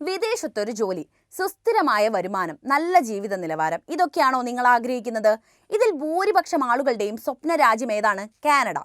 വിദേശത്തൊരു ജോലി സുസ്ഥിരമായ വരുമാനം നല്ല ജീവിത നിലവാരം ഇതൊക്കെയാണോ നിങ്ങൾ ആഗ്രഹിക്കുന്നത്? ഇതിൽ ഭൂരിപക്ഷം ആളുകളുടെയും സ്വപ്ന രാജ്യം ഏതാണ്? കാനഡ.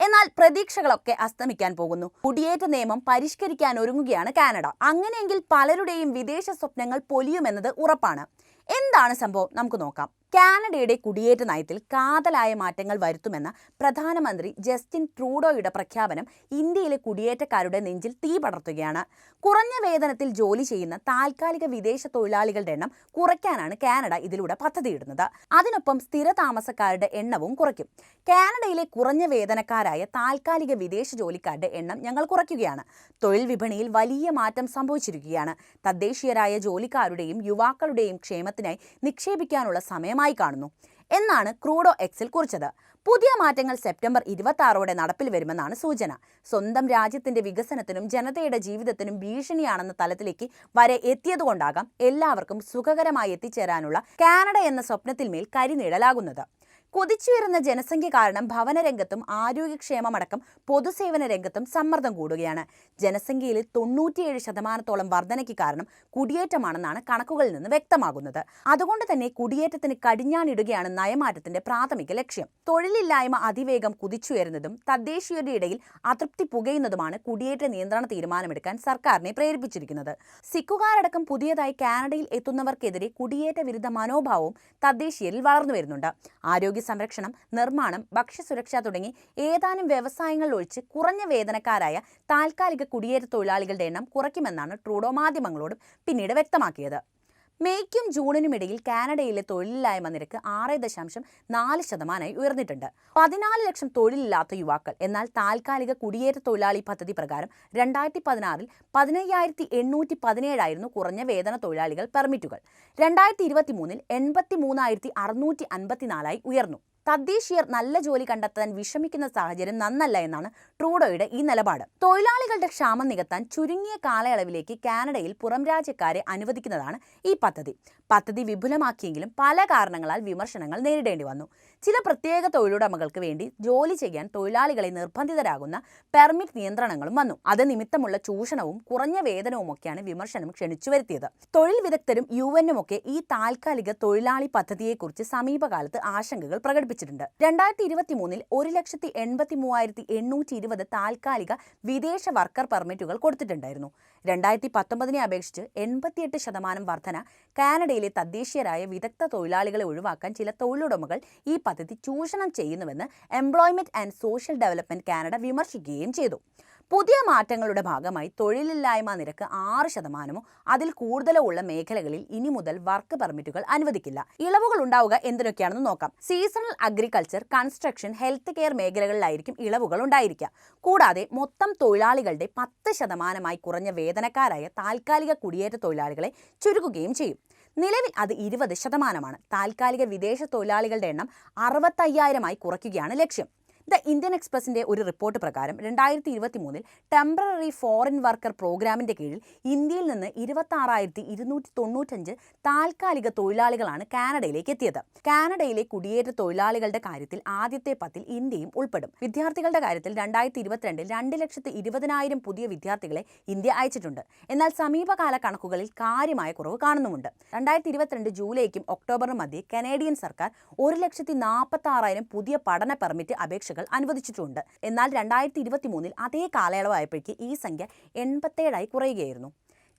എന്നാൽ പ്രതീക്ഷകളൊക്കെ അസ്തമിക്കാൻ പോകുന്നു. കുടിയേറ്റ നിയമം പരിഷ്കരിക്കാൻ ഒരുങ്ങുകയാണ് കാനഡ. അങ്ങനെയെങ്കിൽ പലരുടെയും വിദേശ സ്വപ്നങ്ങൾ പൊലിയുമെന്നത് ഉറപ്പാണ്. എന്താണ് സംഭവം? നമുക്ക് നോക്കാം. കാനഡയുടെ കുടിയേറ്റ നയത്തിൽ കാതലായ മാറ്റങ്ങൾ വരുത്തുമെന്ന പ്രധാനമന്ത്രി ജസ്റ്റിൻ ട്രൂഡോയുടെ പ്രഖ്യാപനം ഇന്ത്യയിലെ കുടിയേറ്റക്കാരുടെ നെഞ്ചിൽ തീ പടർത്തുകയാണ്. കുറഞ്ഞ വേതനത്തിൽ ജോലി ചെയ്യുന്ന താൽക്കാലിക വിദേശ തൊഴിലാളികളുടെ എണ്ണം കുറയ്ക്കാനാണ് കാനഡ ഇതിലൂടെ പദ്ധതിയിടുന്നത്. അതിനൊപ്പം സ്ഥിര താമസക്കാരുടെ എണ്ണവും കുറയ്ക്കും. കാനഡയിലെ കുറഞ്ഞ വേതനക്കാരായ താൽക്കാലിക വിദേശ ജോലിക്കാരുടെ എണ്ണം ഞങ്ങൾ കുറയ്ക്കുകയാണ്. തൊഴിൽ വിപണിയിൽ വലിയ മാറ്റം സംഭവിച്ചിരിക്കുകയാണ്. തദ്ദേശീയരായ ജോലിക്കാരുടെയും യുവാക്കളുടെയും ക്ഷേമത്തിനായി നിക്ഷേപിക്കാനുള്ള സമയമായി കാണുന്നു. എന്നാണ് ക്രൂഡോ എക്സിൽ കുറിച്ചത്. പുതിയ മാറ്റങ്ങൾ സെപ്റ്റംബർ ഇരുപത്തി നടപ്പിൽ വരുമെന്നാണ് സൂചന. സ്വന്തം രാജ്യത്തിന്റെ വികസനത്തിനും ജനതയുടെ ജീവിതത്തിനും ഭീഷണിയാണെന്ന തലത്തിലേക്ക് വരെ എത്തിയതുകൊണ്ടാകാം എല്ലാവർക്കും സുഖകരമായി എത്തിച്ചേരാനുള്ള കാനഡ എന്ന സ്വപ്നത്തിന്മേൽ കരിനിഴലാകുന്നത് കുതിച്ചുയരുന്ന ജനസംഖ്യ കാരണം ഭവനരംഗത്തും ആരോഗ്യക്ഷേമമടക്കം പൊതുസേവന രംഗത്തും സമ്മർദ്ദം കൂടുകയാണ്. ജനസംഖ്യയിൽ തൊണ്ണൂറ്റിയേഴ് ശതമാനത്തോളം വർധനയ്ക്ക് കാരണം കുടിയേറ്റമാണെന്നാണ് കണക്കുകളിൽ നിന്ന് വ്യക്തമാകുന്നത്. അതുകൊണ്ട് തന്നെ കുടിയേറ്റത്തിന് കടിഞ്ഞാണിടുകയാണ് നയമാറ്റത്തിന്റെ പ്രാഥമിക ലക്ഷ്യം. തൊഴിലില്ലായ്മ അതിവേഗം കുതിച്ചുയരുന്നതും തദ്ദേശീയരുടെ ഇടയിൽ അതൃപ്തി പുകയുന്നതുമാണ് കുടിയേറ്റ നിയന്ത്രണ തീരുമാനമെടുക്കാൻ സർക്കാരിനെ പ്രേരിപ്പിച്ചിരിക്കുന്നത്. സിക്കുകാരടക്കം പുതിയതായി കാനഡയിൽ എത്തുന്നവർക്കെതിരെ കുടിയേറ്റ വിരുദ്ധ മനോഭാവവും തദ്ദേശീയരിൽ വളർന്നു വരുന്നുണ്ട് ആരോഗ്യ സംരക്ഷണം നിർമ്മാണം ഭക്ഷ്യസുരക്ഷ തുടങ്ങി ഏതാനും വ്യവസായങ്ങൾ ഒഴിച്ച് കുറഞ്ഞ വേതനക്കാരായ താൽക്കാലിക കുടിയേറ്റ തൊഴിലാളികളുടെ എണ്ണം കുറയ്ക്കുമെന്നാണ് ട്രൂഡോ മാധ്യമങ്ങളോട് പിന്നീട് വ്യക്തമാക്കിയത്. മേയ്ക്കും ജൂണിനും ഇടയിൽ കാനഡയിലെ തൊഴിലില്ലായ്മ നിരക്ക് ആറ് ദശാംശം നാല് ശതമാനമായി ഉയർന്നിട്ടുണ്ട്. പതിനാല് ലക്ഷം തൊഴിലില്ലാത്ത യുവാക്കൾ എന്നാൽ താൽക്കാലിക കുടിയേറ്റ തൊഴിലാളി പദ്ധതി പ്രകാരം രണ്ടായിരത്തി പതിനാറിൽ പതിനയ്യായിരത്തി എണ്ണൂറ്റി പതിനേഴായിരുന്നു കുറഞ്ഞ വേതന തൊഴിലാളികൾ പെർമിറ്റുകൾ. രണ്ടായിരത്തി ഇരുപത്തി മൂന്നിൽ എൺപത്തി മൂന്നായിരത്തി അറുന്നൂറ്റി അൻപത്തിനാലായി ഉയർന്നു. തദ്ദേശീയർ നല്ല ജോലി കണ്ടെത്താൻ വിഷമിക്കുന്ന സാഹചര്യം നന്നല്ല എന്നാണ് ട്രൂഡോയുടെ ഈ നിലപാട്. തൊഴിലാളികളുടെ ക്ഷാമം നികത്താൻ ചുരുങ്ങിയ കാലയളവിലേക്ക് കാനഡയിൽ പുറം രാജ്യക്കാരെ അനുവദിക്കുന്നതാണ് ഈ പദ്ധതി. പദ്ധതി വിപുലമാക്കിയെങ്കിലും പല കാരണങ്ങളാൽ വിമർശനങ്ങൾ നേരിടേണ്ടി വന്നു. ചില പ്രത്യേക തൊഴിലുടമകൾക്ക് വേണ്ടി ജോലി ചെയ്യാൻ തൊഴിലാളികളെ നിർബന്ധിതരാകുന്ന പെർമിറ്റ് നിയന്ത്രണങ്ങളും വന്നു. അത് നിമിത്തമുള്ള ചൂഷണവും കുറഞ്ഞ വേതനവുമൊക്കെയാണ് വിമർശനം ക്ഷണിച്ചു വരുത്തിയത്. തൊഴിൽ വിദഗ്ധരും യു എന്നുമൊക്കെ ഈ താൽക്കാലിക തൊഴിലാളി പദ്ധതിയെക്കുറിച്ച് സമീപകാലത്ത് ആശങ്കകൾ പ്രകടിപ്പിച്ചിട്ടുണ്ട്. രണ്ടായിരത്തി ഇരുപത്തി മൂന്നിൽ ഒരു ലക്ഷത്തി എൺപത്തി മൂവായിരത്തി എണ്ണൂറ്റി ഇരുപത് താൽക്കാലിക വിദേശ വർക്കർ പെർമിറ്റുകൾ കൊടുത്തിട്ടുണ്ടായിരുന്നു. രണ്ടായിരത്തി പത്തൊമ്പതിനെ അപേക്ഷിച്ച് എൺപത്തിയെട്ട് ശതമാനം വർധന കാനഡയിലെ തദ്ദേശീയരായ വിദഗ്ധ തൊഴിലാളികളെ ഒഴിവാക്കാൻ ചില തൊഴിലുടമകൾ ഈ പദ്ധതി ചൂഷണം ചെയ്യുന്നുവെന്ന് employment and social development Canada വിമർശിക്കുകയും ചെയ്തു. പുതിയ മാറ്റങ്ങളുടെ ഭാഗമായി തൊഴിലില്ലായ്മ നിരക്ക് ആറ് ശതമാനമോ അതിൽ കൂടുതലോ ഉള്ള മേഖലകളിൽ ഇനി മുതൽ വർക്ക് പെർമിറ്റുകൾ അനുവദിക്കില്ല. ഇളവുകൾ ഉണ്ടാവുക എന്തിനൊക്കെയാണെന്ന് നോക്കാം. Seasonal agriculture construction health care മേഖലകളിലായിരിക്കും ഇളവുകൾ ഉണ്ടായിരിക്കുക. കൂടാതെ മൊത്തം തൊഴിലാളികളുടെ പത്ത് ശതമാനമായി കുറഞ്ഞ വേതനക്കാരായ താൽക്കാലിക കുടിയേറ്റ തൊഴിലാളികളെ ചുരുക്കുകയും ചെയ്യും. നിലവിൽ അത് ഇരുപത് ശതമാനമാണ്. താൽക്കാലിക വിദേശ തൊഴിലാളികളുടെ എണ്ണം അറുപത്തയ്യായിരമായി കുറയ്ക്കുകയാണ് ലക്ഷ്യം. ദ ഇന്ത്യൻ എക്സ്പ്രസിന്റെ ഒരു റിപ്പോർട്ട് പ്രകാരം രണ്ടായിരത്തി ഇരുപത്തി മൂന്നിൽ ടെമ്പററി ഫോറിൻ വർക്കർ പ്രോഗ്രാമിന്റെ കീഴിൽ ഇന്ത്യയിൽ നിന്ന് ഇരുപത്തി ഇരുന്നൂറ്റി തൊണ്ണൂറ്റഞ്ച് താൽക്കാലിക തൊഴിലാളികളാണ് കാനഡയിലേക്ക് എത്തിയത്. കാനഡയിലെ കുടിയേറ്റ തൊഴിലാളികളുടെ കാര്യത്തിൽ ആദ്യത്തെ പത്തിൽ ഇന്ത്യയും ഉൾപ്പെടും. വിദ്യാർത്ഥികളുടെ കാര്യത്തിൽ രണ്ടായിരത്തി ഇരുപത്തിരണ്ടിൽ രണ്ട് ലക്ഷത്തി ഇരുപതിനായിരം പുതിയ വിദ്യാർത്ഥികളെ ഇന്ത്യ അയച്ചിട്ടുണ്ട്. എന്നാൽ സമീപകാല കണക്കുകളിൽ കാര്യമായ കുറവ് കാണുന്നുമുണ്ട്. രണ്ടായിരത്തി ഇരുപത്തിരണ്ട് ജൂലൈക്കും ഒക്ടോബറിനും മധ്യേ കനേഡിയൻ സർക്കാർ ഒരു ലക്ഷത്തി നാൽപ്പത്തി ആറായിരം പുതിയ പഠന പെർമിറ്റ് അപേക്ഷകൾ അനുവദിച്ചിട്ടുണ്ട്. എന്നാൽ രണ്ടായിരത്തി ഇരുപത്തി മൂന്നിൽ അതേ കാലയളവായപ്പോഴേക്ക് ഈ സംഖ്യ എൺപത്തേഴായി കുറയുകയായിരുന്നു.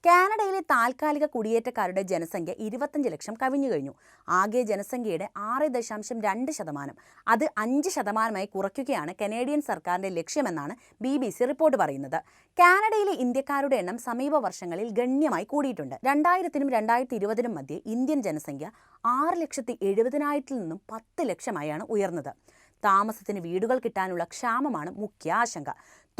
കാനഡയിലെ താൽക്കാലിക കുടിയേറ്റക്കാരുടെ ജനസംഖ്യ ഇരുപത്തഞ്ച് ലക്ഷം കവിഞ്ഞു കഴിഞ്ഞു. ആകെ ജനസംഖ്യയുടെ ആറ് ദശാംശം രണ്ട് ശതമാനം. അത് അഞ്ച് ശതമാനമായി കുറയ്ക്കുകയാണ് കനേഡിയൻ സർക്കാരിന്റെ ലക്ഷ്യമെന്നാണ് ബി ബി സി റിപ്പോർട്ട് പറയുന്നത്. കാനഡയിലെ ഇന്ത്യക്കാരുടെ എണ്ണം സമീപ വർഷങ്ങളിൽ ഗണ്യമായി കൂടിയിട്ടുണ്ട്. രണ്ടായിരത്തിനും രണ്ടായിരത്തി ഇരുപതിനും മധ്യേ ഇന്ത്യൻ ജനസംഖ്യ ആറ് ലക്ഷത്തി എഴുപതിനായിരത്തിൽ നിന്നും പത്ത് ലക്ഷമായാണ് ഉയർന്നത്. താമസത്തിന് വീടുകൾ കിട്ടാനുള്ള ക്ഷാമമാണ് മുഖ്യ ആശങ്ക.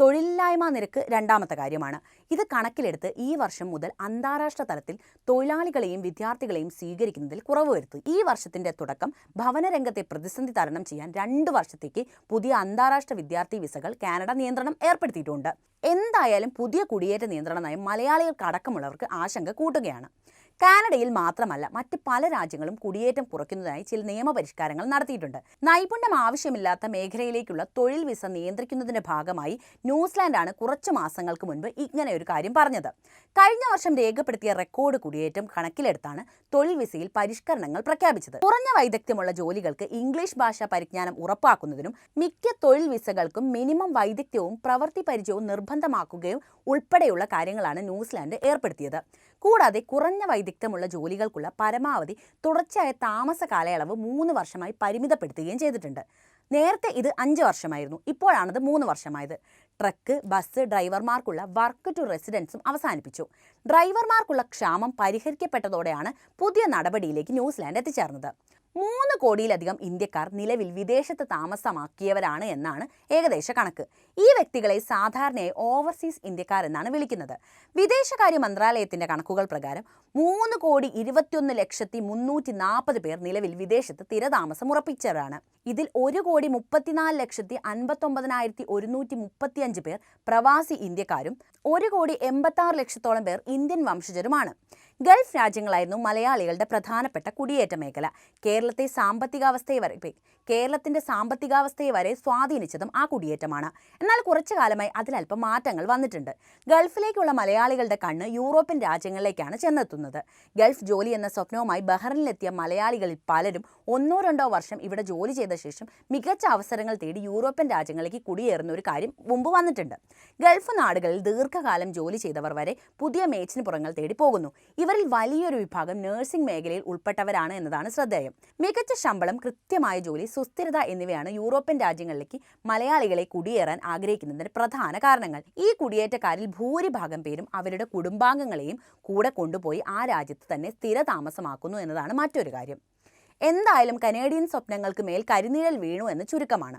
തൊഴിലില്ലായ്മ നിരക്ക് രണ്ടാമത്തെ കാര്യമാണ്. ഇത് കണക്കിലെടുത്ത് ഈ വർഷം മുതൽ അന്താരാഷ്ട്ര തലത്തിൽ തൊഴിലാളികളെയും വിദ്യാർത്ഥികളെയും സ്വീകരിക്കുന്നതിൽ കുറവ് വരുത്തി. ഈ വർഷത്തിന്റെ തുടക്കം ഭവനരംഗത്തെ പ്രതിസന്ധി തരണം ചെയ്യാൻ രണ്ട് വർഷത്തേക്ക് പുതിയ അന്താരാഷ്ട്ര വിദ്യാർത്ഥി വിസകൾ കാനഡ നിയന്ത്രണം ഏർപ്പെടുത്തിയിട്ടുണ്ട്. എന്തായാലും പുതിയ കുടിയേറ്റ നിയന്ത്രണ നയം മലയാളികൾക്കടക്കമുള്ളവർക്ക് ആശങ്ക കൂട്ടുകയാണ്. കാനഡയിൽ മാത്രമല്ല മറ്റ് പല രാജ്യങ്ങളും കുടിയേറ്റം കുറയ്ക്കുന്നതിനായി ചില നിയമപരിഷ്കാരങ്ങൾ നടത്തിയിട്ടുണ്ട്. നൈപുണ്യം ആവശ്യമില്ലാത്ത മേഖലയിലേക്കുള്ള തൊഴിൽ വിസ നിയന്ത്രിക്കുന്നതിന്റെ ഭാഗമായി ന്യൂസിലാൻഡാണ് കുറച്ചു മാസങ്ങൾക്ക് മുൻപ് ഇങ്ങനെ ഒരു കാര്യം പറഞ്ഞത്. കഴിഞ്ഞ വർഷം രേഖപ്പെടുത്തിയ റെക്കോർഡ് കുടിയേറ്റം കണക്കിലെടുത്താണ് തൊഴിൽ വിസയിൽ പരിഷ്കരണങ്ങൾ പ്രഖ്യാപിച്ചത്. കുറഞ്ഞ വൈദഗ്ധ്യമുള്ള ജോലികൾക്ക് ഇംഗ്ലീഷ് ഭാഷാ പരിജ്ഞാനം ഉറപ്പാക്കുന്നതിനും മിക്ക തൊഴിൽ വിസകൾക്കും മിനിമം വൈദഗ്ധ്യവും പ്രവൃത്തി പരിചയവും നിർബന്ധമാക്കുകയും ഉൾപ്പെടെയുള്ള കാര്യങ്ങളാണ് ന്യൂസിലാൻഡ് ഏർപ്പെടുത്തിയത്. കൂടാതെ കുറഞ്ഞ വൈദഗ്ധ്യമുള്ള ജോലികൾക്കുള്ള പരമാവധി തുടർച്ചയായ താമസ കാലയളവ് മൂന്ന് വർഷമായി പരിമിതപ്പെടുത്തുകയും ചെയ്തിട്ടുണ്ട്. നേരത്തെ ഇത് അഞ്ച് വർഷമായിരുന്നു. ഇപ്പോഴാണത് മൂന്ന് വർഷമായത്. ട്രക്ക് ബസ് ഡ്രൈവർമാർക്കുള്ള വർക്ക് ടു റെസിഡൻസും അവസാനിപ്പിച്ചു. ഡ്രൈവർമാർക്കുള്ള ക്ഷാമം പരിഹരിക്കപ്പെട്ടതോടെയാണ് പുതിയ നടപടിയിലേക്ക് ന്യൂസിലാൻഡ് എത്തിച്ചേർന്നത്. മൂന്ന് കോടിയിലധികം ഇന്ത്യക്കാർ നിലവിൽ വിദേശത്ത് താമസമാക്കിയവരാണ് എന്നാണ് ഏകദേശ കണക്ക്. ഈ വ്യക്തികളെ സാധാരണയായി ഓവർസീസ് ഇന്ത്യക്കാർ എന്നാണ് വിളിക്കുന്നത്. വിദേശകാര്യ മന്ത്രാലയത്തിന്റെ കണക്കുകൾ പ്രകാരം മൂന്ന് കോടി ഇരുപത്തിയൊന്ന് ലക്ഷത്തി മുന്നൂറ്റി നാൽപ്പത് പേർ നിലവിൽ വിദേശത്ത് സ്ഥിരതാമസം ഉറപ്പിച്ചവരാണ്. ഇതിൽ ഒരു കോടി മുപ്പത്തിനാല് ലക്ഷത്തി അൻപത്തൊമ്പതിനായിരത്തി ഒരുന്നൂറ്റി മുപ്പത്തിയഞ്ച് പേർ പ്രവാസി ഇന്ത്യക്കാരും ഒരു കോടി എൺപത്തി ലക്ഷത്തോളം പേർ ഇന്ത്യൻ വംശജരുമാണ്. ഗൾഫ് രാജ്യങ്ങളായിരുന്നു മലയാളികളുടെ പ്രധാനപ്പെട്ട കുടിയേറ്റ മേഖല. കേരളത്തെ സാമ്പത്തികാവസ്ഥയെ വരെ കേരളത്തിന്റെ സാമ്പത്തികാവസ്ഥയെ വരെ സ്വാധീനിച്ചതും ആ കുടിയേറ്റമാണ്. എന്നാൽ കുറച്ചു കാലമായി അതിലല്പം മാറ്റങ്ങൾ വന്നിട്ടുണ്ട്. ഗൾഫിലേക്കുള്ള മലയാളികളുടെ കണ്ണ് യൂറോപ്യൻ രാജ്യങ്ങളിലേക്കാണ് ചെന്നെത്തുന്നത്. ഗൾഫ് ജോലി എന്ന സ്വപ്നവുമായി ബഹ്റിനിലെത്തിയ മലയാളികളിൽ പലരും ഒന്നോ രണ്ടോ വർഷം ഇവിടെ ജോലി ചെയ്ത ശേഷം മികച്ച അവസരങ്ങൾ തേടി യൂറോപ്യൻ രാജ്യങ്ങളിലേക്ക് കുടിയേറുന്ന ഒരു കാര്യം മുമ്പ് വന്നിട്ടുണ്ട്. ഗൾഫ് നാടുകളിൽ ദീർഘകാലം ജോലി ചെയ്തവർ വരെ പുതിയ മേച്ചിന് പുറങ്ങൾ തേടി പോകുന്നു. ഇവരിൽ വലിയൊരു വിഭാഗം നഴ്സിംഗ് മേഖലയിൽ ഉൾപ്പെട്ടവരാണ് എന്നതാണ് ശ്രദ്ധേയം. മികച്ച ശമ്പളം കൃത്യമായ ജോലി സുസ്ഥിരത എന്നിവയാണ് യൂറോപ്യൻ രാജ്യങ്ങളിലേക്ക് മലയാളികളെ കുടിയേറാൻ ആഗ്രഹിക്കുന്നതിന്റെ പ്രധാന കാരണങ്ങൾ. ഈ കുടിയേറ്റക്കാരിൽ ഭൂരിഭാഗം പേരും അവരുടെ കുടുംബാംഗങ്ങളെയും കൂടെ കൊണ്ടുപോയി ആ രാജ്യത്ത് തന്നെ സ്ഥിരതാമസമാക്കുന്നു എന്നതാണ് മറ്റൊരു കാര്യം. എന്തായാലും കനേഡിയൻ സ്വപ്നങ്ങൾക്ക് മേൽ കരിനിഴൽ വീണു എന്ന് ചുരുക്കമാണ്.